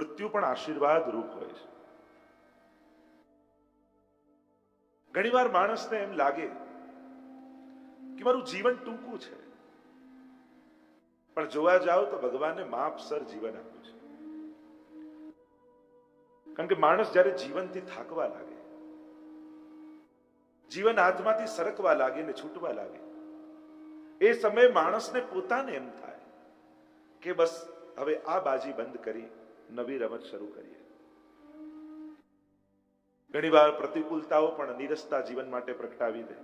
મૃત્યુ પણ આશીર્વાદ રૂપ હોય છે. ઘણીવાર માણસને એમ લાગે કે મારું જીવન ટૂંકું છે. પણ જોવા જાઓ તો ભગવાને માપસર જીવન આપ્યું છે. કારણ કે માણસ જ્યારે જીવનથી થાકવા લાગે, જીવન હાથમાંથી સરકવા લાગે ને છૂટવા લાગે, એ સમયે માણસને પોતાને એમ થાય કે બસ હવે આ બાજી બંધ કરી નવી રમત શરૂ કરીએ. ઘણી વાર પ્રતિકૂળતાઓ પણ નિરસતા જીવન માટે પ્રગટાવી દે.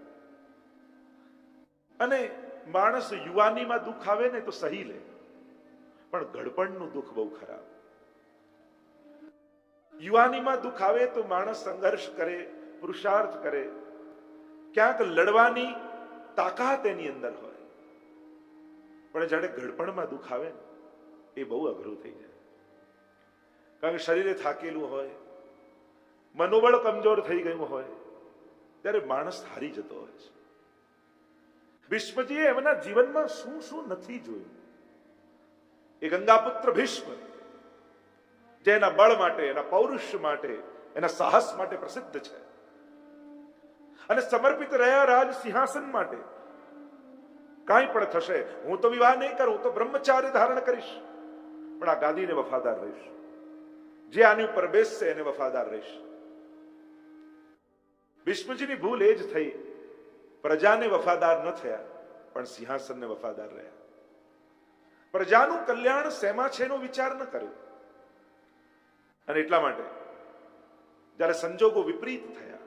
અને માણસ યુવાનીમાં દુઃખ આવે ને તો સહી લે. પણ ગડપણનું દુઃખ બહુ ખરાબ. યુવાનીમાં દુઃખ આવે તો માણસ સંઘર્ષ કરે, પુરુષાર્થ કરે. ક્યાંક લડવાની તાકાત એની અંદર હોય. પણ જ્યારે ઘડપણમાં દુઃખ આવે ને, એ બહુ અઘરું થઈ જાય. કારણ કે શરીરે થાકેલું હોય, મનોબળ કમજોર થઈ ગયું હોય, ત્યારે માણસ હારી જતો હોય છે. ભીષ્મજીએ એમના જીવનમાં શું શું નથી જોયું? એ ગંગાપુત્ર ભીષ્મ, જે એના બળ માટે, એના પૌરુષ માટે, એના સાહસ માટે પ્રસિદ્ધ છે. અને સમર્પિત રહ્યા રાજ સિંહાસન માટે. કાંઈ પણ થશે, હું તો વિવાહ નહીં કરું, હું તો બ્રહ્મચાર્ય ધારણ કરીશ. પણ આ ગાદીને વફાદાર રહીશ. જે આની ઉપર બેસશે એને વફાદાર રહીશ. ભીષ્મજીની ભૂલ એ જ થઈ. પ્રજાને વફાદાર ન થયા, પણ સિંહાસનને વફાદાર રહ્યા. પ્રજાનું કલ્યાણ શેમાં છે એનો વિચાર ન કર્યો. અને એટલા માટે, જ્યારે સંજોગો વિપરીત થયા,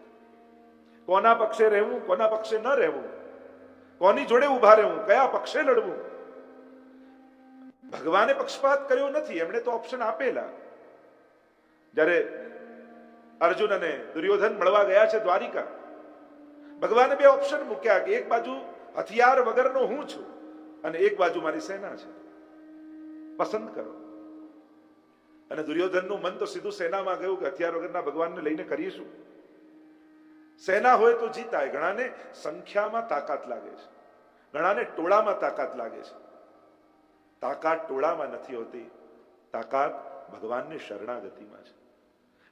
કોના પક્ષે રહેવું, કોના પક્ષે ન રહેવું, કોની જોડે ઊભા રહેવું, કયા પક્ષે લડવું, ભગવાને પક્ષપાત કર્યો નથી, એમણે તો ઓપ્શન આપેલા. જ્યારે અર્જુન અને દુર્યોધન મળવા ગયા છે દ્વારિકા, ભગવાને બે ઓપ્શન મૂક્યા કે એક બાજુ હથિયાર વગરનો હું છું અને એક બાજુ મારી સેના છે. પસંદ કરો. અને દુર્યોધનનું મન તો સીધું સેનામાં ગયું કે હથિયાર વગરના ભગવાનને લઈને કરીશું. સેના હોય તો જીતાય, ઘણાને સંખ્યામાં તાકાત લાગે છે. ઘણાને ટોળામાં તાકાત લાગે છે. તાકાત ટોળામાં નથી હોતી. તાકાત ભગવાનની શરણાગતિમાં છે.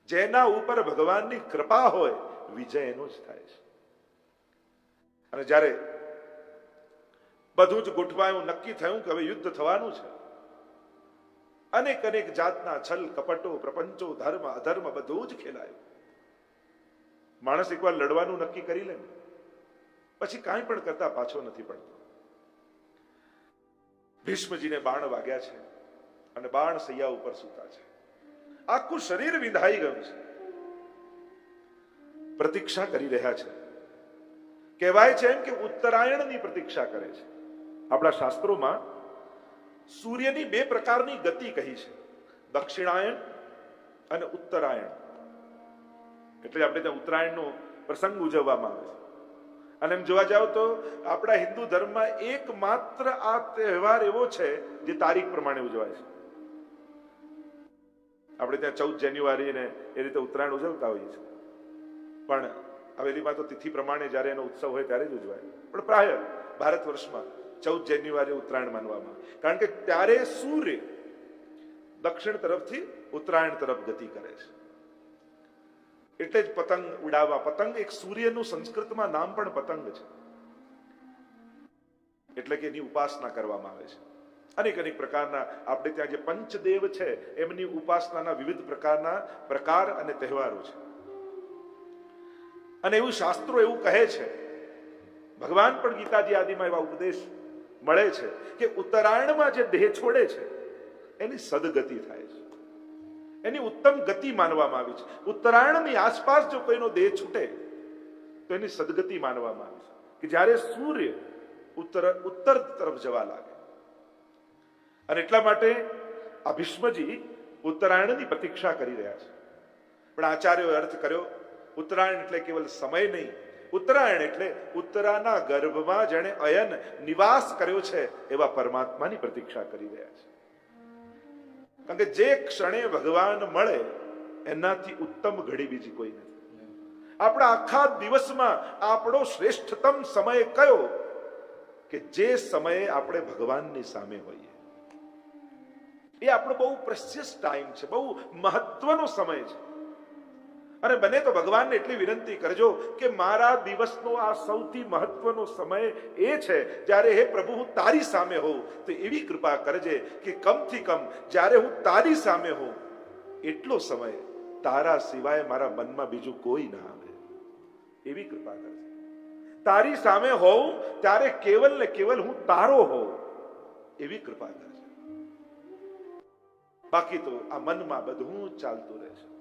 જેના ઉપર ભગવાનની કૃપા હોય, વિજય એનો જ થાય છે. અને જ્યારે બધું જ ગોઠવાયું નક્કી થયું કે હવે યુદ્ધ થવાનું છે. અનેક અનેક જાતના છલ, કપટો, પ્રપંચો, ધર્મ, અધર્મ બધું જ ખેલાયું. માણસ એકવાર લડવાનું નક્કી કરી લે પછી કાંઈ પણ કરતા પાછો નથી પડતો. ભીષ્મજીને બાણ વાગ્યા છે અને બાણ સૈયા ઉપર સૂતા છે. આખું શરીર વિંધાઈ ગયું છે. પ્રતીક્ષા કરી રહ્યા છે. કહેવાય છે એમ કે ઉત્તરાયણની પ્રતીક્ષા કરે છે. આપણા શાસ્ત્રોમાં સૂર્યની બે પ્રકારની ગતિ કહી છે. દક્ષિણાયણ અને ઉત્તરાયણ. એટલે આપણે ત્યાં ઉત્તરાયણનો પ્રસંગ ઉજવવામાં આવે છે. અને એમ જોવા જાવ તો આપણા હિન્દુ ધર્મમાં એકમાત્ર આ તહેવાર એવો છે જે તારીખ પ્રમાણે ઉજવાય છે. આપણે ત્યાં ચૌદ જાન્યુઆરી ને એ રીતે ઉત્તરાયણ ઉજવતા હોઈએ છીએ. પણ હવેલીમાં તો તિથિ પ્રમાણે જ્યારે એનો ઉત્સવ હોય ત્યારે જ ઉજવાય. પણ પ્રાય ભારત વર્ષમાં ચૌદ જાન્યુઆરી ઉત્તરાયણ માનવામાં કારણ કે ત્યારે સૂર્ય દક્ષિણ તરફથી ઉત્તરાયણ તરફ ગતિ કરે છે. એટલે જ પતંગ ઉડાવવા. પતંગ એક સૂર્યનું સંસ્કૃતમાં નામ પણ પતંગ છે. એટલે કે એની ઉપાસના કરવામાં આવે છે. અનેક અનેક પ્રકારના આપણે ત્યાં જે પંચદેવ છે, એમની ઉપાસનાના વિવિધ પ્રકારના પ્રકાર અને તહેવારો છે. અને એવું શાસ્ત્રો એવું કહે છે, ભગવાન પણ ગીતાજી આદિમાં એવા ઉપદેશ મળે છે કે ઉત્તરાયણમાં જે દેહ છોડે છે, એની સદગતિ થાય છે. એની ઉત્તમ ગતિ માનવામાં આવી છે. ઉત્તરાયણની આસપાસ જો કોઈનો દેહ છૂટે, તો એની સદગતિ માનવામાં આવી છે. કે જ્યારે સૂર્ય ઉત્તર ઉત્તર તરફ જવા લાગે અને એટલા માટે આ ભીષ્મજી ઉત્તરાયણની પ્રતીક્ષા કરી રહ્યા છે. પણ આચાર્યોએ અર્થ કર્યો, ઉત્તરાયણ એટલે કેવલ સમય નહીં, ઉત્તરાયણ એટલે ઉત્તરાના ગર્ભમાં જેણે અયન નિવાસ કર્યો છે એવા પરમાત્માની પ્રતીક્ષા કરી રહ્યા છે. કારણ કે જે ક્ષણે ભગવાન મળે, એનાથી ઉત્તમ ઘડી બીજી કોઈ નથી. આપણા આખા દિવસમાં આપણો શ્રેષ્ઠતમ સમય કયો? કે જે સમયે આપણે ભગવાનની સામે હોઈએ. એ આપણો બહુ પ્રેશિયસ ટાઈમ છે, બહુ મહત્વનો સમય છે. અને બને તો ભગવાનને એટલી વિનંતી કરજો કે મારા દિવસનો આ સૌથી મહત્વનો સમય એ છે, જ્યારે હે પ્રભુ હું તારી સામે હોઉં, તો એવી કૃપા કરજે કે કમથી કમ જ્યારે હું તારી સામે હોઉં, એટલો સમય તારા સિવાય મારા મનમાં બીજું કોઈ ના આવે. એવી કૃપા કરજે. તારી સામે હોઉં, ત્યારે કેવલ ને કેવલ હું તારો હોઉં, એવી કૃપા કરજે. બાકી તો આ મનમાં બધું ચાલતું ચાલતું રહેશે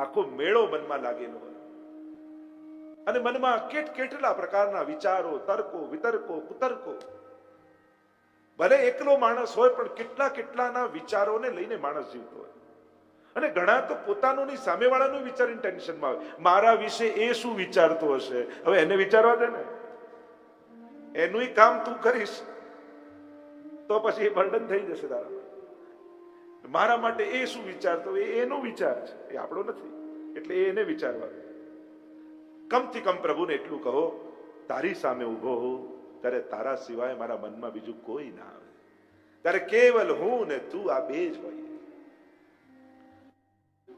આખો મેળો મનમાં લાગેલો હોય. અને મનમાં કેટ કેટલા પ્રકારના વિચારો, તર્કો, વિતર્કો, કુતર્કો. ભલે એકલો માણસ હોય, પણ કેટલા કેટલાના વિચારોને લઈને માણસ જીવતો હોય. અને ઘણા તો પોતાનું નહીં સામેવાળાનું વિચારીને ટેન્શનમાં આવે મારા વિશે એ શું વિચારતો હશે? હવે એને વિચારવા દે ને. એનું કામ તું કરીશ. તો પછી એ બર્ડન થઈ જશે તારા. મારા માટે એ શું વિચારતો એ એનો વિચાર છે. એ આપણો નથી. એટલે એને વિચારવા કમથી કમ પ્રભુને એટલું કહો, તારી સામે ઊભો હોઉં ત્યારે તારા સિવાય મારા મનમાં બીજું કોઈ ના આવે. ત્યારે કેવલ હું ને તું આ બે જ હોય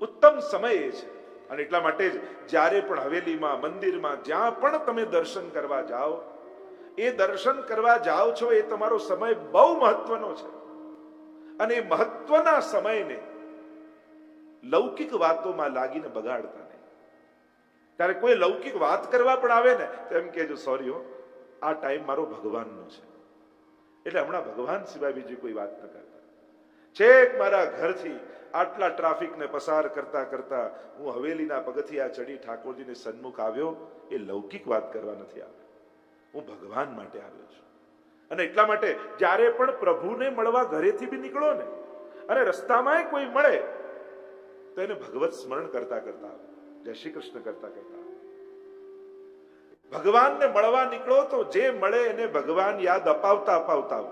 ઉત્તમ સમય એ છે. અને એટલા માટે જ જ્યારે પણ હવેલીમાં, મંદિરમાં જ્યાં પણ તમે દર્શન કરવા જાઓ, એ દર્શન કરવા જાઓ છો એ તમારો સમય બહુ મહત્વનો છે. અને મહત્વના સમયને લૌકિક વાતોમાં લાગીને બગાડતા નહીં. ત્યારે કોઈ લૌકિક વાત કરવા પણ આવે ને, તો એમ કહેજો, સોરી હો, આ ટાઈમ મારો ભગવાનનો છે. એટલે હમણાં ભગવાન સિવાય બીજી કોઈ વાત ન કરતા. છેક મારા ઘરથી આટલા ટ્રાફિકને પસાર કરતા કરતા હું હવેલીના પગથિયા ચડી ઠાકોરજીને સન્મુખ આવ્યો, એ લૌકિક વાત કરવા નથી આવ્યો. હું ભગવાન માટે આવ્યો છું. અને એટલા માટે જ્યારે પણ પ્રભુને મળવા ઘરેથી બી નીકળો ને, અને રસ્તામાં કોઈ મળે, તો એને ભગવત સ્મરણ કરતા કરતા. જય શ્રી કૃષ્ણ કરતા કરતા ભગવાનને મળવા નીકળો તો જે મળે એને ભગવાન યાદ અપાવતા અપાવતા.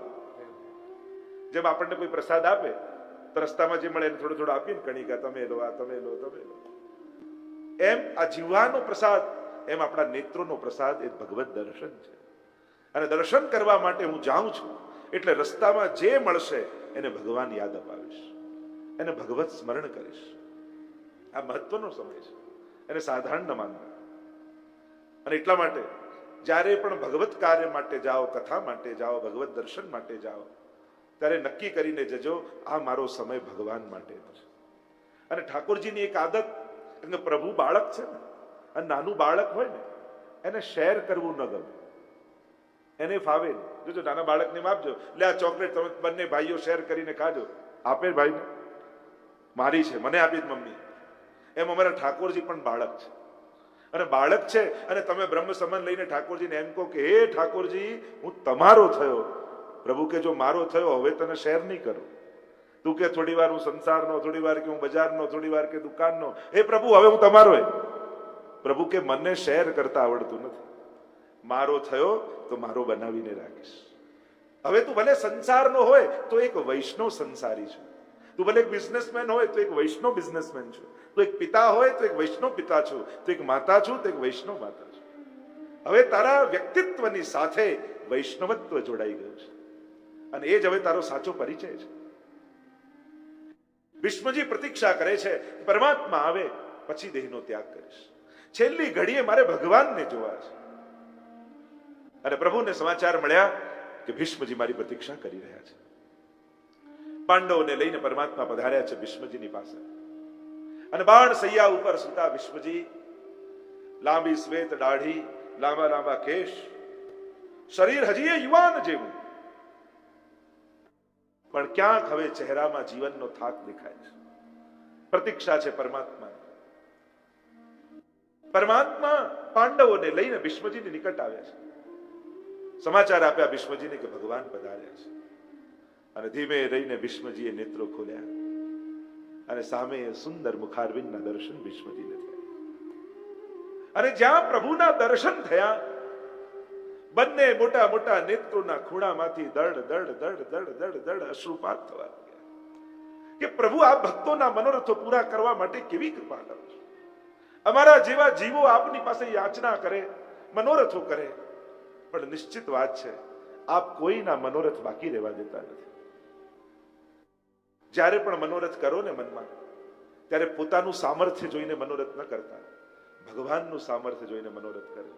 જેમ આપણને કોઈ પ્રસાદ આપે, તો રસ્તામાં જે મળે એને થોડું થોડું આપીને કણિકા, તમે લો, આ તમે લો તમે લો એમ આ જીવવાનો પ્રસાદ, એમ આપણા નેત્રોનો પ્રસાદ, એ ભગવત દર્શન છે અને દર્શન કરવા માટે હું જાઉં છું, એટલે રસ્તામાં જે મળશે એને ભગવાન યાદ અપાવીશ, એને ભગવત સ્મરણ કરીશ. આ મહત્વનો સમય છે, એને સાધારણ ન માનતા અને એટલા માટે, જ્યારે પણ ભગવત કાર્ય માટે જાઓ, કથા માટે જાઓ, ભગવત દર્શન માટે જાઓ, ત્યારે નક્કી કરીને જજો, આ મારો સમય ભગવાન માટેનો છે. અને ઠાકોરજીની એક આદત પ્રભુ બાળક છે ને, અને નાનું બાળક હોય ને, એને શેર કરવું ન ગમે. એને ફાવે જોજો નાના બાળકને આપજો. એટલે આ ચોકલેટ તમે બંને ભાઈઓ શેર કરીને ખાજો. આપે ભાઈને. મારી છે, મને આપી મમ્મી. એમ અમારા ઠાકોરજી પણ બાળક છે. અને બાળક છે, અને તમે બ્રહ્મ સમાન લઈને ઠાકોરજીને એમ કહો કે, હે ઠાકોરજી, હું તમારો થયો. પ્રભુ કે, જો મારો થયો, હવે તને શેર નહીં કરું. તું કે થોડી વાર હું સંસારનો થોડી વાર કે હું બજારનો થોડી વાર કે દુકાનનો. હે પ્રભુ, હવે હું તમારો પ્રભુ કે, મને શેર કરતા આવડતું નથી. મારો થયો તો મારો બનાવીને રાખીશ. હવે તું ભલે સંસારનો હોય તો એક વૈષ્ણવ સંસારી છે. તું ભલે એક બિઝનેસમેન હોય તો એક વૈષ્ણવ બિઝનેસમેન છું. તું એક પિતા હોય તો એક વૈષ્ણવ પિતા છું. તું એક માતા છું તો એક વૈષ્ણવ માતા છું. હવે તારા વ્યક્તિત્વની સાથે વૈષ્ણવત્વ જોડાઈ ગયું છે. અને એ જ હવે તારો સાચો પરિચય છે. વિષ્ણુજી પ્રતીક્ષા કરે છે, પરમાત્મા આવે, પછી દેહનો ત્યાગ કરીશ. છેલ્લી ઘડીએ મારે ભગવાનને જોવા છે. અને પ્રભુને સમાચાર મળ્યા કે ભીષ્મજી મારી પ્રતીક્ષા કરી રહ્યા છે. પાંડવોને લઈને પરમાત્મા પધાર્યા છે ભીષ્મજીની પાસે. અને બાણ સૈયા ઉપર સુતા ભીષ્મજી, લાંબી શ્વેત દાઢી, લાંબા લાંબા કેશ, શરીર હજી એ યુવાન જેવું. પણ ક્યાંક હવે ચહેરામાં જીવનનો થાક દેખાય છે. પ્રતીક્ષા છે પરમાત્મા. પરમાત્મા પાંડવોને લઈને ભીષ્મજીની નિકટ આવ્યા છે. સમાચાર આપ્યા ભીષ્મજીને કે ભગવાન પધાર્યા છે. અને ધીમે રહીને ભીષ્મજીએ નેત્રો ખોલ્યા અને સામે સુંદર મુખારવિંદના દર્શન ભીષ્મજીને થયા. અને જ્યાં પ્રભુના દર્શન થયા, બંને મોટા મોટા નેત્રોના ખૂણામાંથી દડ દડ દડ દડ દડ દડ અશ્રુપાત થવા લાગ્યા. કે પ્રભુ, આ ભક્તોના મનોરથો પૂરા કરવા માટે કેવી કૃપા કરો છો? અમારા જેવા જીવો આપની પાસે યાચના કરે, મનોરથો કરે પણ નિશ્ચિત વાત છે, આપ કોઈના મનોરથ બાકી રહેવા દેતા નથી. જ્યારે પણ મનોરથ કરો ને મનમાં, ત્યારે પોતાનું સામર્થ્ય જોઈને મનોરથ ન કરતા. ભગવાનનું સામર્થ્ય જોઈને મનોરથ કરે.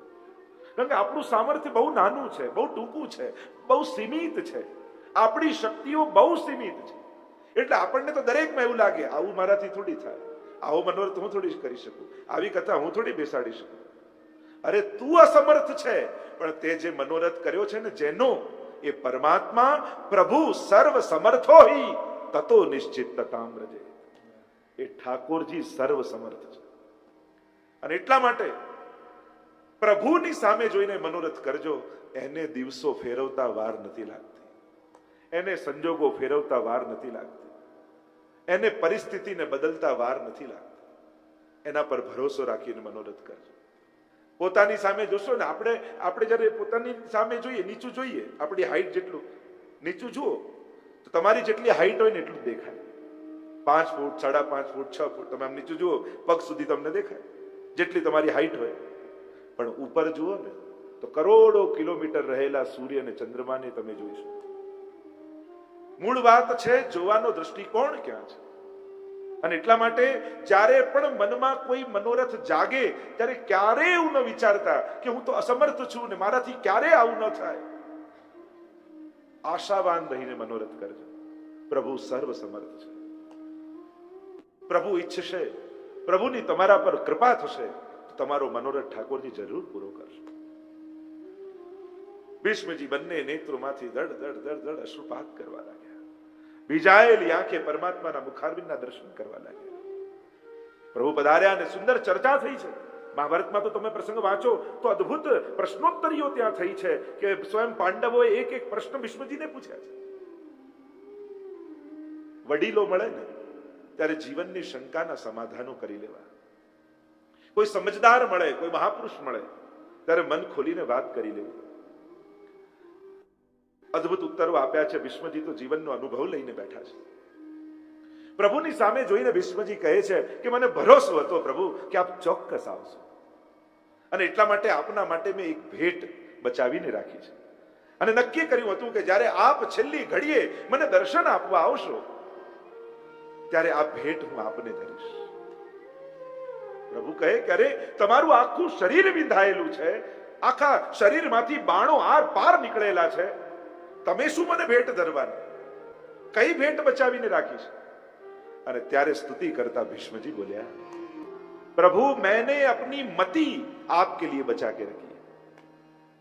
કારણ કે આપણું સામર્થ્ય બહુ નાનું છે, બહુ ટૂંકું છે, બહુ સીમિત છે. આપણી શક્તિઓ બહુ સીમિત છે. એટલે આપણને તો દરેકમાં એવું લાગે, આવું મારાથી થોડી થાય. આવો મનોરથ હું થોડી કરી શકું. આવી કથા હું થોડી બેસાડી શકું. અરે તું અસમર્થ છે. પણ તે જે મનોરથ કર્યો છે ને જેનો, એ પરમાત્મા પ્રભુ સર્વ સમર્થો હિ, તતો નિશ્ચિત તતામ રજે. એ ઠાકોરજી સર્વ સમર્થ છે. અને એટલા માટે પ્રભુની સામે જોઈને મનોરથ કરજો, એને દિવસો ફેરવતા વાર નથી લાગતી. એને સંજોગો ફેરવતા વાર નથી લાગતી. એને પરિસ્થિતિને બદલતા વાર નથી લાગતી. એના પર ભરોસો રાખીને મનોરથ કરજો. પોતાની સામે જોશો ને, આપણે આપણે જ્યારે પોતાની સામે જોઈએ, નીચું જોઈએ, આપણી હાઈટ જેટલું. નીચું જુઓ, તો તમારી જેટલી હાઈટ હોય ને એટલું દેખાય. પાંચ ફૂટ, સાડા પાંચ ફૂટ, છ ફૂટ, તમે આમ નીચું જુઓ, પગ સુધી તમને દેખાય, જેટલી તમારી હાઈટ હોય. પણ ઉપર જુઓ ને, તો કરોડો કિલોમીટર રહેલા સૂર્ય અને ચંદ્રમાને તમે જોઈશો મૂળ વાત છે, જોવાનો દ્રષ્ટિકોણ ક્યાં છે? અને એટલા માટે જ્યારે પણ મનમાં કોઈ મનોરથ જાગે, ત્યારે ક્યારે એવું ન વિચારતા કે હું તો અસમર્થ છું ને મારાથી ક્યારે આવું ન થાય. આશાવાન રહીને મનોરથ કરજો. પ્રભુ સર્વ સમર્થ છે. પ્રભુ ઈચ્છશે. પ્રભુની તમારા પર કૃપા થશે. તમારો મનોરથ ઠાકોરજી જરૂર પૂરો કરશે. ભીષ્મજી બંને નેત્રોમાંથી દડ દડ દડ દડ અશ્રુપાત કરવા લાગ્યા. ભીજાયેલી આંખે પરમાત્માના મુખારબિંદના દર્શન કરવા લાગ્યા. પ્રભુ પધાર્યા અને સુંદર ચર્ચા થઈ છે. મહાભારતમાં તો તમે પ્રસંગ વાંચો તો અદ્ભુત પ્રશ્નોત્તરીઓ ત્યાં થઈ છે કે સ્વયં પાંડવોએ એક એક પ્રશ્ન વિષ્ણુજીને પૂછ્યા છે. વડીલો મળે ને, ત્યારે જીવનની શંકાના સમાધાનો કરી લેવા. કોઈ સમજદાર મળે, કોઈ મહાપુરુષ મળે, ત્યારે મન ખોલીને વાત કરી લેવી. અદ્ભુત ઉત્તરો આપ્યા છે. ભીષ્મજી તો જીવનનો અનુભવ લઈને બેઠા છે. પ્રભુની સામે જોઈને ભીષ્મજી કહે છે કે મને ભરોસો હતો પ્રભુ કે આપ ચોક્કસ આવશો. અને એટલા માટે આપના માટે મેં એક ભેટ બચાવીને રાખી છે. અને નક્કી કર્યું હતું કે જ્યારે આપ છેલ્લી ઘડીએ મને દર્શન આપવા આવશો, ત્યારે આ ભેટ હું આપને ધરીશ પ્રભુ કહે કે અરે, તમારું આખું શરીર વિંધાયેલું છે. આખા શરીરમાંથી બાણો આર પાર નીકળેલા છે. તમે શું મને ભેટ ધરવાની કઈ ભેટ બચાવીને રાખી છે અને ત્યારે સ્તુતિ કરતા ભીષ્મજી બોલ્યા प्रभु मैंने अपनी मति आपके लिए बचा के रखी है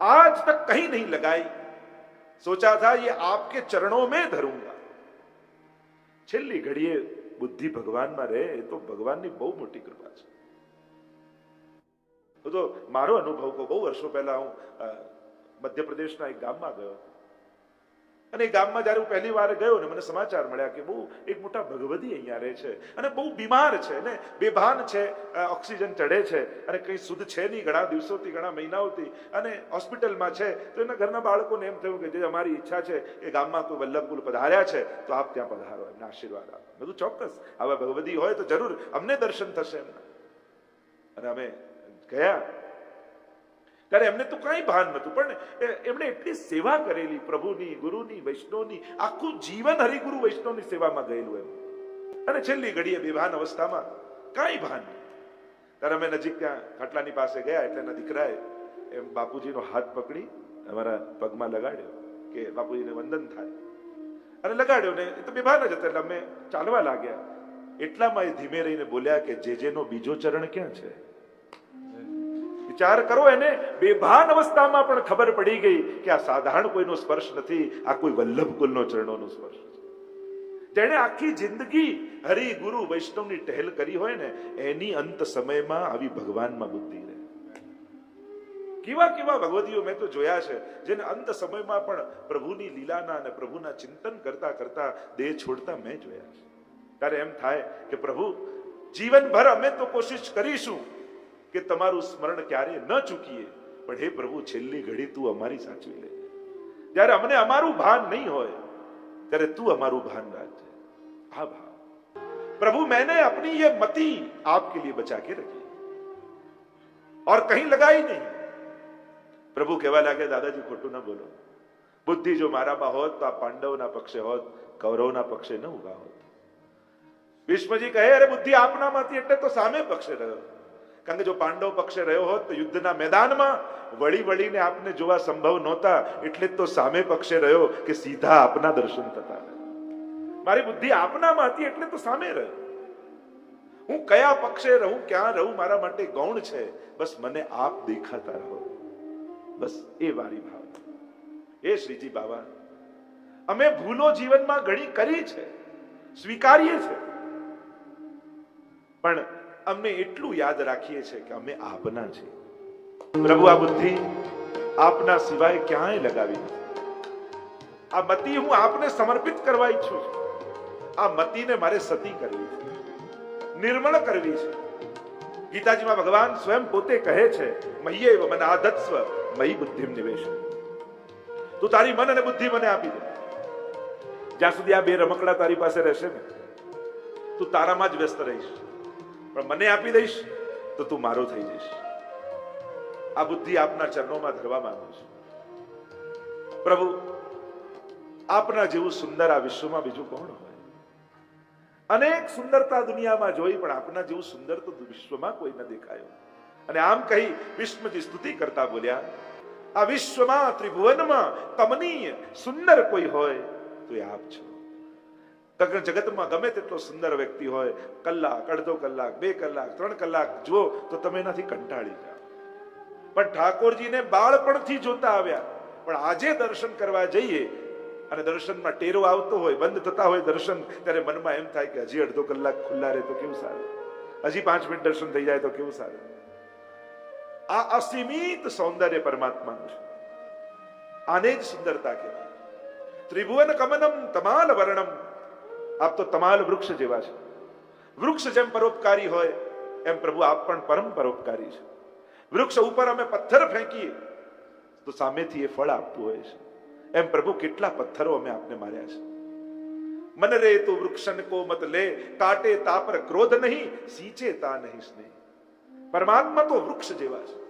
आज तक कहीं नहीं लगाई सोचा था ये आपके चरणों में धरूंगा છેલ્લી ઘડીએ બુદ્ધિ ભગવાનમાં રહે એ તો ભગવાનની બહુ મોટી કૃપા છે હું તો મારો અનુભવ કહું બહુ વર્ષો પહેલા હું અ, મધ્યપ્રદેશના એક ગામમાં ગયો હતો. અને એ ગામમાં જ્યારે હું પહેલી વાર ગયો ને, મને સમાચાર મળ્યા કે બહુ એક મોટા ભગવતી અહીંયા રહે છે અને બહુ બીમાર છે ને, બેભાન છે ઓક્સિજન ચડે છે અને કંઈ શુદ્ધ છે નહીં ઘણા દિવસોથી, ઘણા મહિનાઓથી. અને હોસ્પિટલમાં છે, તો એના ઘરના બાળકોને એમ થયું કે જે અમારી ઈચ્છા છે કે ગામમાં કોઈ વલ્લભકુલ પધાર્યા છે, તો આપ ત્યાં પધારો, એમને આશીર્વાદ આપો. બધું ચોક્કસ, આવા ભગવતી હોય તો જરૂર, અમને દર્શન થશે એમના. અને અમે ગયા ત્યારે એમને તો કાંઈ ભાન નતું પણ એમણે એટલી સેવા કરેલી પ્રભુની, ગુરુની વૈષ્ણવની આખું જીવન હરિગુરુ વૈષ્ણવની સેવામાં ગયેલું એમ. અને છેલ્લી ઘડીએ બેભાન અવસ્થામાં કાંઈ ભાન ત્યારે અમે નજીક ત્યાં ખાટલાની પાસે ગયા, એટલે એના દીકરાએ એમ બાપુજીનો હાથ પકડી અમારા પગમાં લગાડ્યો કે બાપુજીને વંદન થાય. અને લગાડ્યો ને એ તો બેભાન જ હતા, એટલે અમે ચાલવા લાગ્યા. એટલામાં એ ધીમે રહીને બોલ્યા કે જે જેનો બીજો ચરણ ક્યાં છે? વિચાર કરો, એને બેભાન અવસ્થામાં પણ ખબર પડી ગઈ કે આ સાધારણ કોઈનો સ્પર્શ નથી, આ કોઈ વલ્લભ કુલનો ચરણોનો સ્પર્શ જેણે આખી જિંદગી હરિ ગુરુ વૈષ્ણવની ટહેલ કરી હોય ને, એની અંત સમયમાં આવી ભગવાનમાં બુદ્ધિ રહે. કેવા કેવા ભગવતીઓ મેં તો જોયા છે, જેને અંત સમયમાં પણ પ્રભુની લીલાના અને પ્રભુના ચિંતન કરતા કરતા દેહ છોડતા મેં જોયા છે. ત્યારે એમ થાય કે પ્રભુ, જીવનભર અમે તો કોશિશ કરીશું કે તમારું સ્મરણ ક્યારે ન ચૂકીએ પણ હે પ્રભુ છેલ્લી ઘડી તું અમારી સાચવી લે જ્યારે અમને અમારું ભાન નહીં હોય ત્યારે તું અમારું ભાન રાખજે હા ભાવ प्रभु मैंने अपनी ये मति आपके लिए बचा के रखी और कहीं लगाई नहीं પ્રભુ કહેવા લાગે દાદાજી ખોટું ના બોલો બુદ્ધિ જો મારામાં હોત તો આ પાંડવના પક્ષે હોત કૌરવના પક્ષે ન ઉભા હોત ભીષ્મજી કહે અરે બુદ્ધિ આપનામાંથી એટલે તો સામે પક્ષે રહ્યો કારણ કે જો પાંડવ પક્ષે રહ્યો હોત તો યુદ્ધના મેદાનમાં વળી વળીને આપને જોવા સંભવ નહોતા. એટલે તો સામે પક્ષે રહ્યો કે સીધા આપના દર્શન થતા મારી બુદ્ધિ આપનામાંથી એટલે તો સામે રહ્યો. હું કયા પક્ષે રહું, ક્યાં રહું, મારા માટે ગૌણ છે? બસ મને આપ દેખાતા રહો. બસ એ વારી ભાવ એ શ્રીજી બાબા અમે ભૂલો જીવનમાં ઘણી કરી છે, સ્વીકારીએ છે. પણ અમને એટલું યાદ રાખીએ છીએ કે અમે આપના છીએ. પ્રભુ, આ બુદ્ધિ આપના સિવાય ક્યાંય લગાવી આ મતિ હું આપને સમર્પિત કરવા ઈચ્છું છું. આ મતિને મારે સતી કરવી છે. નિર્મળ કરવી છે. ગીતાજીમાં ભગવાન સ્વયં પોતે કહે છે મય્યેવ મન આધત્સ્વ, મહી બુદ્ધિમ નિવેશ. તું તારી મન અને બુદ્ધિ મને આપી દે. જ્યાં સુધી આ બે રમકડા તારી પાસે રહેશે ને, તું તારામાં જ વ્યસ્ત રહીશ. પણ મને આપી દઈશ તો તું મારો થઈ જઈશ. આ બુદ્ધિ આપના ચરણોમાં ધરવા માંગુ છું. પ્રભુ, આપના જેવું સુંદર આ વિશ્વમાં બીજું કોણ હોય? અનેક સુંદરતા દુનિયામાં જોઈ, પણ આપના જેવું સુંદર તો વિશ્વમાં કોઈ ન દેખાયો. અને આમ કહી વિષ્ણુજી સ્તુતિ કરતા બોલ્યા, આ વિશ્વમાં ત્રિભુવનમાં તમની સુંદર કોઈ હોય તો એ આપ છો. તક જગતમાં ગમે તેટલો સુંદર વ્યક્તિ હોય, કલાક, અડધો કલાક, બે કલાક, ત્રણ કલાક, જુઓ, તો તમે એનાથી કંટાળી જાઓ. પણ ઠાકોરજીને બાળપણથી જોતા આવ્યા. પણ આજે દર્શન કરવા જઈએ અને દર્શનમાં ટેરો આવતો હોય, બંધ થતા હોય દર્શન, ત્યારે મનમાં એમ થાય કે હજી અડધો કલાક ખુલ્લા રહે તો કેવું સારું? હજી પાંચ મિનિટ દર્શન થઈ જાય તો કેવું સારું? આ અસીમિત સૌંદર્ય પરમાત્માનું છે. આને જ સુંદરતા કહેવાય. ત્રિભુવન કમનમ તમાલ વર્ણમ. આપ તો તમાલ વૃક્ષ જેવા છે. વૃક્ષ જેમ પરોપકારી હોય, એમ પ્રભુ આપ પણ પરમ પરોપકારી છે. વૃક્ષ ઉપર અમે પથ્થર ફેંકીએ, તો સામેથી એ ફળ આપતું હોય છે. એમ પ્રભુ કેટલા પથ્થરો અમે આપને માર્યા છે. મન રે તો વૃક્ષન કો મત લે, કાટે તાપર ક્રોધ નહીં, સીચે તા નહીં સ્નેહ. પરમાત્મા તો વૃક્ષ જેવા છે.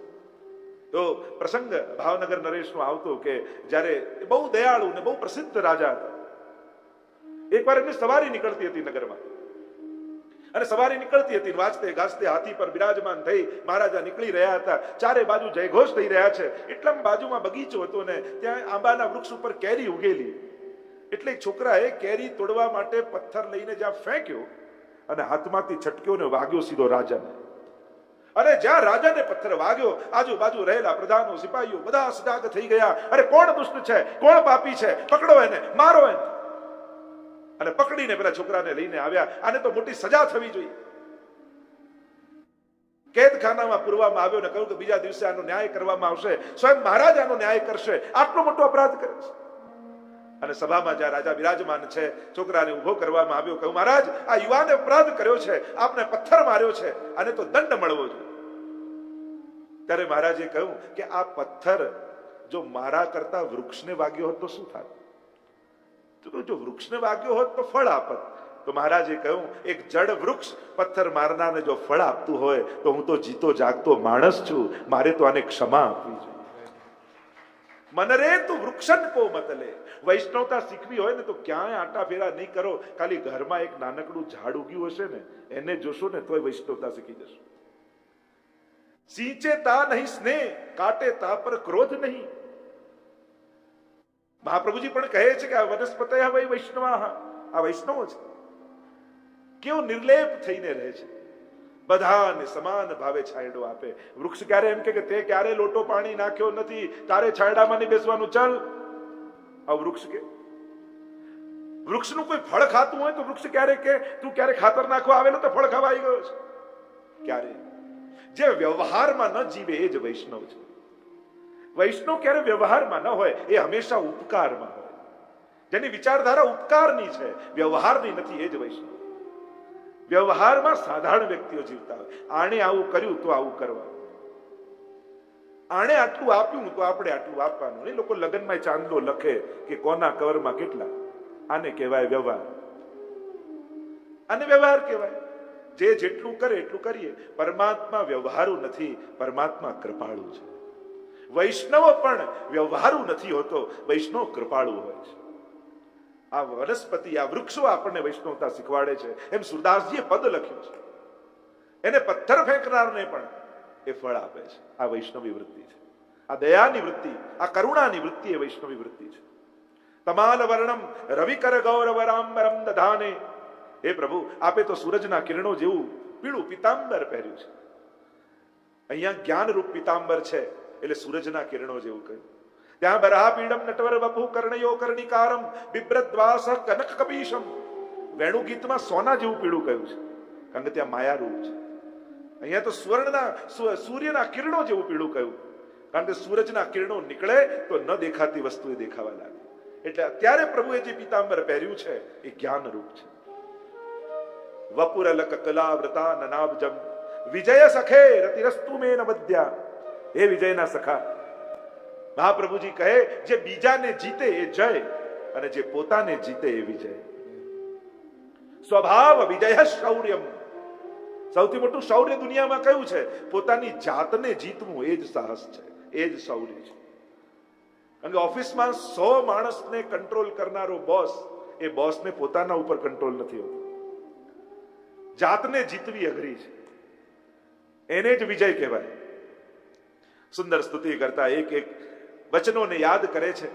તો પ્રસંગ ભાવનગર નરેશનો આવતો કે જ્યારે બહુ દયાળુ ને બહુ પ્રસિદ્ધ રાજા હતા એકવાર એમની સવારી નીકળતી હતી નગરમાં. અને સવારી નીકળતી હતી વાંચતે ગાજતે હાથી પર બિરાજમાન થઈ મહારાજા નીકળી રહ્યા હતા. ચારે બાજુ જયઘોષ થઈ રહ્યા છે. એટલા બાજુમાં બગીચો હતો ને ત્યાં આંબાના વૃક્ષ ઉપર કેરી ઉગેલી. એટલે છોકરાએ કેરી તોડવા માટે પથ્થર લઈને જ્યાં ફેંક્યો અને હાથમાંથી છટક્યો ને વાગ્યો સીધો રાજાને. અને જ્યાં રાજાને પથ્થર વાગ્યો, આજુબાજુ રહેલા પ્રધાનો, સિપાહીઓ બધા સજાગ થઈ ગયા. અરે કોણ દુષ્ટ છે? કોણ પાપી છે? પકડો એને, મારો એને. અને પકડીને પેલા છોકરાને લઈને આવ્યા. આને તો મોટી સજા થવી જોઈએ. કેદખાનામાં પૂરવામાં આવ્યો ને કહ્યું કે બીજા દિવસે આનો ન્યાય કરવામાં આવશે. સ્વયં મહારાજ આનો ન્યાય કરશે. આટલો મોટો અપરાધ કરે છે. અને સભામાં જ્યાં રાજા બિરાજમાન છે, છોકરાને ઊભો કરવામાં આવ્યો, કહ્યું, મહારાજ, આ યુવાને અપરાધ કર્યો છે. આપને પથ્થર માર્યો છે. અને તો દંડ મળવો જોઈએ. ત્યારે મહારાજે કહ્યું કે આ પથ્થર જો મારા કરતા વૃક્ષને વાગ્યો હોત તો શું થાત? તો જો વૃક્ષને વાગ્યો હોત તો ફળ આપત. તો મહારાજે કહ્યું, એક જડ વૃક્ષ પથ્થર મારનારને જો ફળ આપતું હોય, તો હું તો જીતો જાગતો માણસ છું. મારે તો આને ક્ષમા આપવી જોઈએ. મન રે તું વૃક્ષન કો મતલે. વૈષ્ણવતા શીખવી હોય ને તો ક્યાંય આટા ફેરા નહીં કરો. ખાલી ઘરમાં એક નાનકડું ઝાડ ઉગ્યું હશે ને, એને જોશો ને તોય વૈષ્ણવતા શીખી જશો. સિંચે તા નહીં સ્નેહ, કાટે તા પર ક્રોધ નહીં. મહાપ્રભુજી પણ કહે છે કે આ વનસ્પત વૈ વૈષ્ણવા. આ વૈષ્ણવો છે. કેવો નિર્લેપ થઈને રહે છે. બધાને સમાન ભાવે છાંયડો આપે. વૃક્ષ ક્યારે એમ કે તે ક્યારે લોટો પાણી નાખ્યો નથી, તારે છાંયડામાં નહીં બેસવાનું, ચાલ. આ વૃક્ષ કે? વૃક્ષનું કોઈ ફળ ખાતું હોય તો વૃક્ષ ક્યારે કે, તું ક્યારે ખાતર નાખવા આવેલો તો ફળ ખાવા આવી ગયો છે. ક્યારે? જે વ્યવહારમાં ન જીવે એ જ વૈષ્ણવ છે. વૈષ્ણવ ક્યારે વ્યવહારમાં ન હોય, એ હંમેશા ઉપકારમાં હોય. જેની વિચારધારા ઉપકારની છે, વ્યવહારની નથી, એ જ વૈષ્ણવ. વ્યવહારમાં સાધારણ વ્યક્તિઓ જીવતા હોય. આણે આવું કર્યું તો આવું કરવાનું. આણે આટલું આપ્યું તો આપણે આટલું આપવાનું. એ લોકો લગ્નમાં ચાંદલો લખે કે કોના કવરમાં કેટલા. આને કહેવાય વ્યવહાર. આને વ્યવહાર કહેવાય. જે જેટલું કરે એટલું કરીએ. પરમાત્મા વ્યવહારુ નથી, પરમાત્મા કૃપાળુ છે. વૈષ્ણવ પણ વ્યવહારુ નથી હોતો, વૈષ્ણવ કૃપાળુ હોય છે. આ વનસ્પતિ, આ વૃક્ષો આપણને વૈષ્ણવતા શીખવાડે છે. એમ સુરદાસજીએ પદ લખ્યું છે. એને પથ્થર ફેંકનારને પણ એ ફળ આપે છે. આ વૈષ્ણવી વૃત્તિ છે. આ દયાની વૃત્તિ, આ કરુણાની વૃત્તિ એ વૈષ્ણવી વૃત્તિ છે. તમાલ વર્ણમ, રવિકર ગૌરવરાંબરમ દધાને. હે પ્રભુ, આપે તો સૂરજના કિરણો જેવું પીળું પિતાંબર પહેર્યું છે. અહીંયા જ્ઞાનરૂપ પિતાંબર છે. એટલે સૂરજના કિરણો જેવું કહ્યું. ત્યાં બરાહ પીડમ નટવર વપુ કર્ણયો કર્ણિકારમ બિબ્રદ્વાસ કનક કપીશમ. વેણુ ગીતમાં સોના જેવું પીળું કહ્યું છે. કારણ કે ત્યાં માયારૂપ છે. અહીંયા તો સ્વર્ણના સૂર્યના કિરણો જેવું પીળું કહ્યું. કારણ કે સૂરજના કિરણો નીકળે તો ન દેખાતી વસ્તુ એ દેખાવા લાગે. એટલે અત્યારે પ્રભુએ જે પીતાંબર પહેર્યું છે, એ જ્ઞાનરૂપ છે. વપુરલક કલાવ્રતા નનાબજમ. વિજય સખે રતિરસ્તુ મેન નવદ્યા હે વિજયના સખા. મહાપ્રભુજી કહે, જે બીજાને જીતે એ જય, અને જે પોતાને જીતે એ વિજય. સ્વભાવ વિજય શૌર્યમ. સૌથી મોટું શૌર્ય દુનિયામાં કયું છે? પોતાની જાતને જીતવું એ જ સાહસ છે, એ જ શૌર્ય છે. કારણ કે ઓફિસમાં સો માણસને કંટ્રોલ કરનારો બોસ, એ બોસને પોતાના ઉપર કંટ્રોલ નથી હોતો. જાતને જીતવી અઘરી છે. એને જ વિજય કહેવાય. સુંદર સ્તુતિ કરતા એક એક વચનોને યાદ કરે છે.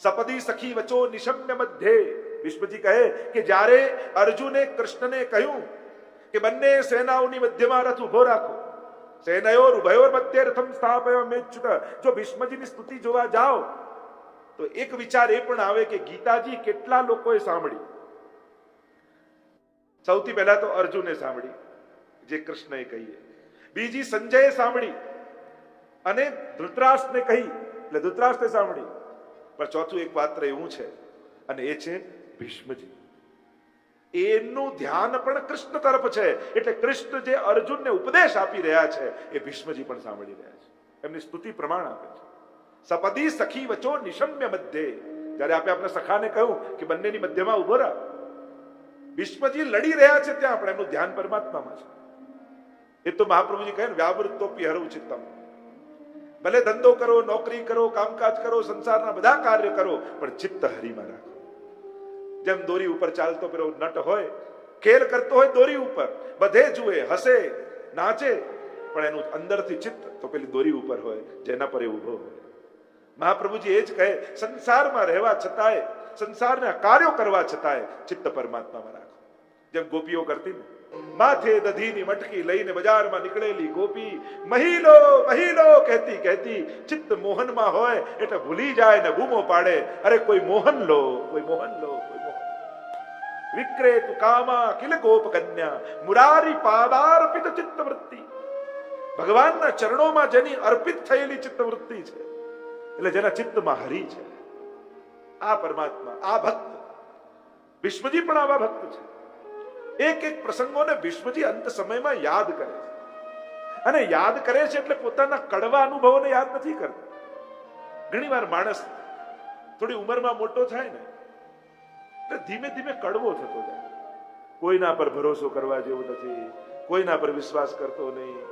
સપદી સખી વચો નિશમ્ય મધ્યે. વિશ્વજી કહે કે જ્યારે અર્જુને કૃષ્ણને કહ્યું કે બંને સેનાઓની મધ્યમાં રથ ઊભો રાખો, સેનયોર ઉભયોર મધ્ય રથમ સ્થાપય મેચ્યુત. જો ભીષ્મજીની સ્તુતિ જોવા જાઓ, તો એક વિચાર એ પણ આવે કે ગીતાજી કેટલા લોકોએ સાંભળી. સૌથી પહેલા તો અર્જુને સાંભળી, જે કૃષ્ણએ કહીએ. બીજી સંજયે સાંભળી અને ધૃતરાષ્ટ્રને કહી, એટલે ધૃતરાષ્ટ્રે સાંભળી. પણ ચોથું એક પાત્ર એવું છે, અને એ છે ભીષ્મજી. એનું ધ્યાન પણ કૃષ્ણ તરફ છે, એટલે કૃષ્ણ જે અર્જુનને ઉપદેશ આપી રહ્યા છે, એ ભીષ્મજી પણ સાંભળી રહ્યા છે. એમની સ્તુતિ પ્રમાણ આપે છે. સપદી સખી વચો નિશમ્ય મધ્યે. જ્યારે આપણે આપણા સખાને કહ્યું કે બંનેની મધ્યમાં ઊભો રાખ ભીષ્મજી લડી રહ્યા છે ત્યાં આપણે એમનું ધ્યાન પરમાત્મામાં છે. એ તો મહાપ્રભુજી કહે ને, વ્યાવૃત્તોપી છે ચિત્તમ. ભલે ધંધો કરો, નોકરી કરો, કામકાજ કરો, સંસારના બધા કાર્ય કરો, પણ ચિત્ત હરીમાં રાખો. જેમ દોરી ઉપર ચાલતો પેલો નટ હોય, ખેલ કરતો હોય દોરી ઉપર, બધે જુએ, હસે, નાચે, પણ એનું અંદરથી ચિત્ત તો પેલી દોરી ઉપર હોય, જેના પર એ ઊભો હોય. મહાપ્રભુજી એ જ કહે, સંસારમાં રહેવા છતાંય, સંસારના કાર્યો કરવા છતાંય ચિત્ત પરમાત્મામાં રાખો. જેમ ગોપીઓ કરતી ને માથે દધીની મટકી લઈને બજારમાં નીકળેલી ગોપી, મહિલો મહિલો, કહેતી કહેતી, ચિત્ત મોહનમાં હોય એટલે ભૂલી જાય ને બૂમો પાડે. અરે, કોઈ મોહન લો, કોઈ મોહન લો, કોઈ મોહન વિક્રેતુ કામા, કિલ ગોપ કન્યા મુરારી પાદાર્પિત ચિત્તવૃત્તિ. ભગવાનના ચરણોમાં જેની અર્પિત થયેલી ચિત્તવૃત્તિ છે, એટલે જેના ચિત્તમાં હરી છે. આ પરમાત્મા, આ ભક્ત. ભીષ્મજી પણ આવા ભક્ત છે. એક એક પ્રસંગોને ભીષ્મજી અંત સમયમાં યાદ કરે છે. અને યાદ કરે છે એટલે પોતાના કડવા અનુભવોને યાદ નથી કરતા. ઘણી વાર માણસ થોડી ઉંમરમાં મોટો થાય ને એટલે ધીમે ધીમે કડવો થતો જાય. કોઈના પર ભરોસો કરવા જેવો નથી, કોઈના પર વિશ્વાસ કરતો નહીં.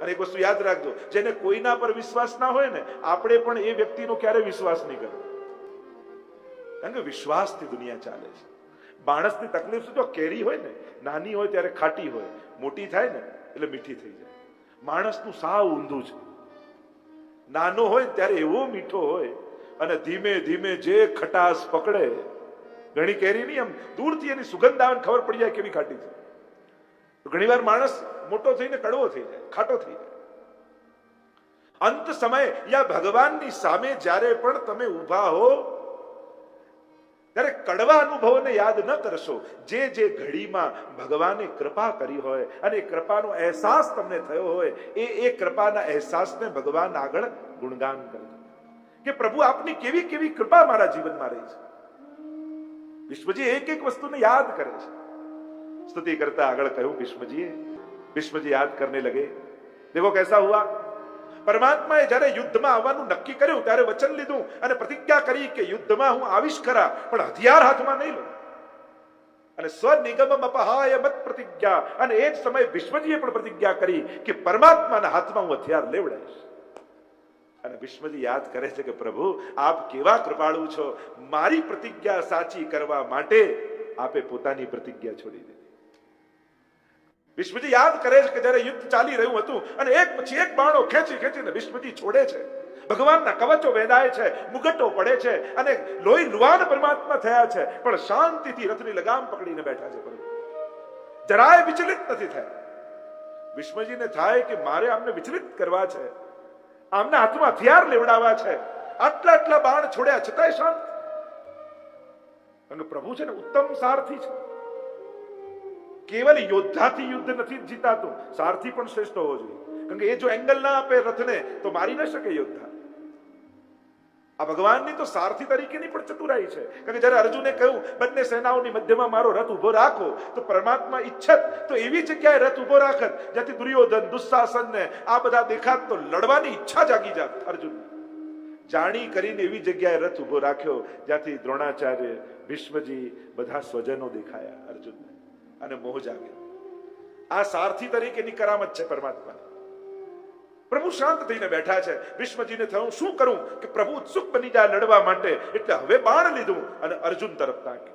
અને એક વસ્તુ યાદ રાખજો, જેને કોઈના પર વિશ્વાસ ના હોય ને, આપણે પણ એ વ્યક્તિનો ક્યારે વિશ્વાસ નહીં કરવો. કારણ કે વિશ્વાસથી દુનિયા ચાલે છે. માણસની તકલીફ શું? જો કેરી હોય ને, નાની હોય ત્યારે ખાટી હોય, મોટી થાય ને, એટલે મીઠી થઈ જાય. માણસનું સાવ ઊંધું છે. નાનો હોય ત્યારે એવો મીઠો હોય, અને ધીમે ધીમે જે ખટાશ પકડે, ઘણી કેરી નહીં એમ દૂરથી એની સુગંધ આવે ખબર પડી જાય કેવી ખાટી છે. ઘણી ઘણીવાર માણસ મોટો થઈને કડવો થઈ જાય, ખાટો થઈ જાય. અંત સમય યા ભગવાનની સામે જ્યારે પણ તમે ઊભા હો ત્યારે કડવા અનુભવોને યાદ ન કરશો. જે જે ઘડીમાં ભગવાને કૃપા કરી હોય અને કૃપાનો અહેસાસ તમને થયો હોય, એ એ કૃપાના અહેસાસને ભગવાન આગળ ગુણગાન કરજો કે પ્રભુ, આપની કેવી કેવી કૃપા મારા જીવનમાં રહી છે? વિશ્વજી એક એક વસ્તુને યાદ કરે છે. સ્તુતિ કરતા આગળ કહ્યું ભીષ્મજીએ ભીષ્મજી યાદ કરને લગે. દેખો કેસા હુઆ? પરમાત્માએ જ્યારે યુદ્ધમાં આવવાનું નક્કી કર્યું, ત્યારે વચન લીધું અને પ્રતિજ્ઞા કરી કે યુદ્ધમાં હું આવીશ ખરા, પણ હથિયાર હાથમાં નહીં લઉં. અને સ્વનિગમ અપહાય મત પ્રતિજ્ઞા. અને એ જ સમયે વિશ્વજીએ પણ પ્રતિજ્ઞા કરી કે પરમાત્માના હાથમાં હું હથિયાર લેવડાઈશ અને ભીષ્મજી યાદ કરે છે કે પ્રભુ, આપ કેવા કૃપાળુ છો? મારી પ્રતિજ્ઞા સાચી કરવા માટે આપે પોતાની પ્રતિજ્ઞા છોડી દીધી. ભીષ્મજી યાદ કરે છે કે જ્યારે યુદ્ધ ચાલી રહ્યું હતું અને એક પછી એક બાણો ખેંચી ખેંચીને ભીષ્મજી છોડે છે. ભગવાનના કવચો વેદાય છે, મુગટો પડે છે અને લોહી લુવાન પરમાત્મા થયા છે. પણ શાંતિથી રથની લગામ પકડીને બેઠા છે પ્રભુ. જરાય વિચલિત નથી થયા. ભીષ્મજીને થાય કે મારે આમને વિચલિત કરવા છે. આમના હાથમાં હથિયાર લેવડાવવા છે. આટલા આટલા બાણ છોડ્યા છતાંય શાંત. અને પ્રભુ છે ને ઉત્તમ સારથી છે. કેવલ યોદ્ધાથી યુદ્ધ નથી જીતાતું. સારથી પણ શ્રેષ્ઠ હોવો જોઈએ. કારણ કે એ જો એંગલ ના આપે રથને, તો મારી ન શકે યોદ્ધા. આ ભગવાનની તો સારથી તરીકેની પણ ચતુરાઈ છે. કારણ કે જ્યારે અર્જુને કહ્યું, બંને સેનાઓની મધ્યમાં મારો રથ ઊભો રાખો, તો પરમાત્મા ઈચ્છત. તો એવી જગ્યાએ રથ ઊભો રાખત, જ્યાંથી દુર્યોધન, દુઃશાસન ને આ બધા દેખાત તો લડવાની ઈચ્છા જાગી જાત અર્જુન. જાણી કરીને એવી જગ્યાએ રથ ઊભો રાખ્યો, જ્યાંથી દ્રોણાચાર્ય, ભીષ્મજી બધા સ્વજનો દેખાયા અર્જુનને. અને મોહ જાગ્યો. આ સારથી તરીકેની કરામત છે પરમાત્માની? પ્રભુ શાંત થઈને બેઠા છે. ભીષ્મજીને થયું, શું કરું કે પ્રભુ ઉત્સુક બની જાય લડવા માટે? એટલે હવે બાણ લીધું અને અર્જુન તરફ તાક્યું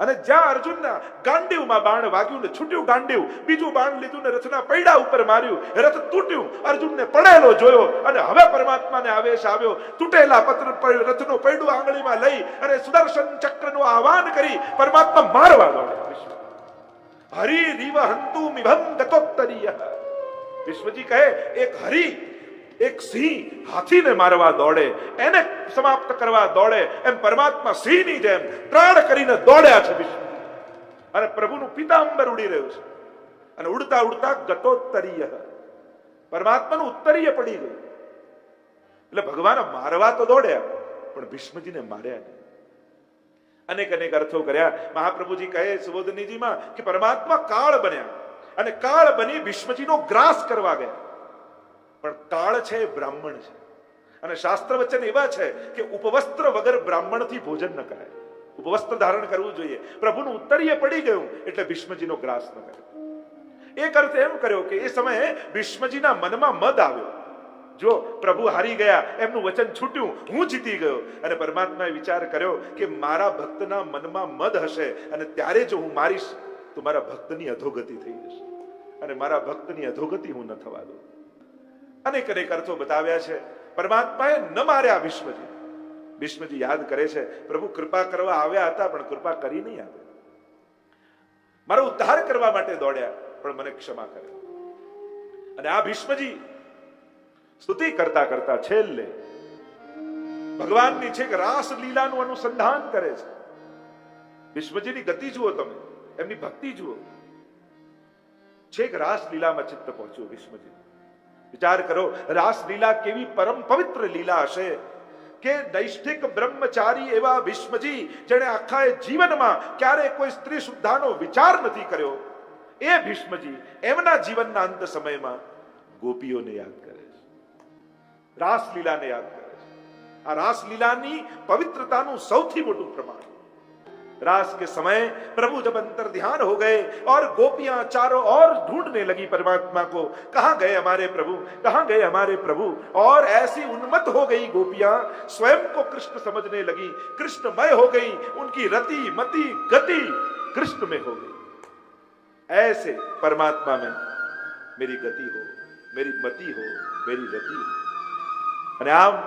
અને જ્યાં અર્જુનના ગાંડીવમાં બાણ વાગ્યું ને છૂટ્યું ગાંડીવ બીજું બાણ લીધું ને રથના પૈડા ઉપર માર્યું, રથ તૂટ્યું, અર્જુનને પડેલો જોયો અને હવે પરમાત્માને આવેશ આવ્યો. તૂટેલા પત્ર રથનો પૈડું આંગળીમાં લઈ અને સુદર્શન ચક્રનું આહવાન કરી પરમાત્મા મારવા દોડ્યા હરિ રીવ હંતુ મિભમ ગતોત્તરીય વિશ્વજી કહે એક હરી એક સિંહ હાથીને મારવા દોડે એને સમાપ્ત કરવા દોડે એમ પરમાત્મા સિંહની જેમ ત્રાણ કરીને દોડ્યા છે વિષ્ણુ અને પ્રભુનું પિતાંબર ઉડી રહ્યું છે. અને ઉડતા ઉડતા ગતોત્તરીય. પરમાત્માનું ઉત્તરીય પડી ગયું. એટલે ભગવાન મારવા તો દોડ્યા, પણ ભીષ્મજીને માર્યા નહીં. અનેક અનેક અર્થો કર્યા. મહાપ્રભુજી કહે સુબોધનીજીમાં કે પરમાત્મા કાળ બન્યા અને કાળ બની ભીષ્મજીનો ગ્રાસ કરવા ગયા. પણ કાળ છે એ બ્રાહ્મણ છે. અને શાસ્ત્ર વચન એવા છે કે ઉપવસ્ત્ર વગર બ્રાહ્મણથી ભોજન ન કરાય. ઉપવસ્ત્ર ધારણ કરવું જોઈએ. પ્રભુનું ઉત્તરીય પડી ગયું એટલે ભીષ્મજીનો ગ્રાસ ન કર્યો. એક અર્થ એમ કર્યો કે એ સમયે ભીષ્મજીના મનમાં મદ આવ્યો. જો પ્રભુ હારી ગયા, એમનું વચન છૂટ્યું, હું જીતી ગયો. અને પરમાત્માએ વિચાર કર્યો કે મારા ભક્તના મનમાં મદ હશે અને ત્યારે જો હું મારીશ, તો મારા ભક્તની અધોગતિ થઈ જશે. અને મારા ભક્તની અધોગતિ હું ન થવા દઉં. અનેક અનેક અર્થો બતાવ્યા છે. પરમાત્માએ ન માર્યા ભીષ્મજી ભીષ્મજી યાદ કરે છે, પ્રભુ, કૃપા કરવા આવ્યા હતા, પણ કૃપા કરી નહીં આવે મારો ઉદ્ધાર કરવા માટે દોડ્યા, પણ મને ક્ષમા કરે. અને આ ભીષ્મજી સ્તુતિ કરતા કરતા છેલ્લે ભગવાનની છેક રાસ લીલાનું અનુસંધાન કરે છે. ભીષ્મજીની ગતિ જુઓ તમે, એમની ભક્તિ જુઓ. છેક રાસ લીલામાં ચિત્ત પહોંચ્યું વિશ્વજી વિચાર કરો, રાસ લીલા કેવી પરમ પવિત્ર લીલા હશે? કે નૈષ્ઠિક બ્રહ્મચારી એવા વિશ્વજી જેણે આખા જીવનમાં ક્યારે કોઈ સ્ત્રી શુદ્ધાનો વિચાર નથી કર્યો? એ ભીષ્મજી એમના જીવનના અંત સમયમાં ગોપીઓને યાદ કરે છે. रासलीला ने याद કરે છે. આ રાસલીલાની પવિत्रताનું સૌથી મોટું प्रमाण रास के समय प्रभु जब अंतर ध्यान हो गए और गोपियाँ चारों और ढूँढने लगी परमात्मा को कहा गए हमारे प्रभु कहा गए हमारे प्रभु और ऐसी उन्मत हो गई गोपियाँ स्वयं को कृष्ण समझने लगी कृष्णमय हो गई उनकी रति मति गति कृष्ण में हो गई ऐसे परमात्मा में मेरी गति हो मेरी मति हो मेरी रति हो અને આમ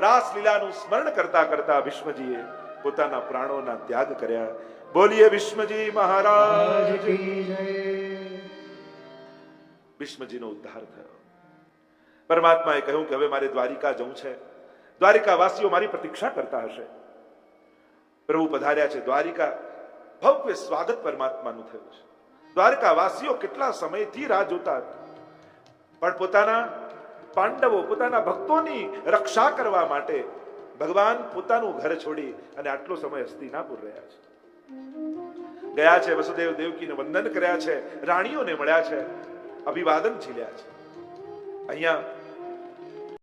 રાસલીલાનું સ્મરણ કરતા કરતા ભીષ્મજીએ પોતાના પ્રાણોના ત્યાગ કર્યા. બોલીએ ભીષ્મજી મહારાજ! ભીષ્મજીનો ઉદ્ધાર થયો. પરમાત્માએ કહ્યું કે હવે મારે દ્વારિકા જવું છે. દ્વારિકા વાસીઓ મારી પ્રતીક્ષા કરતા હશે. પ્રભુ પધાર્યા છે દ્વારિકા. ભવ્ય સ્વાગત પરમાત્માનું થયું છે. દ્વારકા વાસીઓ કેટલા સમયથી રાહ જોતા હતા. પણ પોતાના પાંડવો પોતાના ભક્તોની રક્ષા કરવા માટે ભગવાન પોતાનું ઘર છોડી અને આટલો સમય હસ્તિનાપુર રહ્યા છે. ગયા છે વસુદેવ દેવકીને વંદન કર્યા છે, રાણીઓને મળ્યા છે, અભિવાદન ઝીલ્યા છે. અહીંયા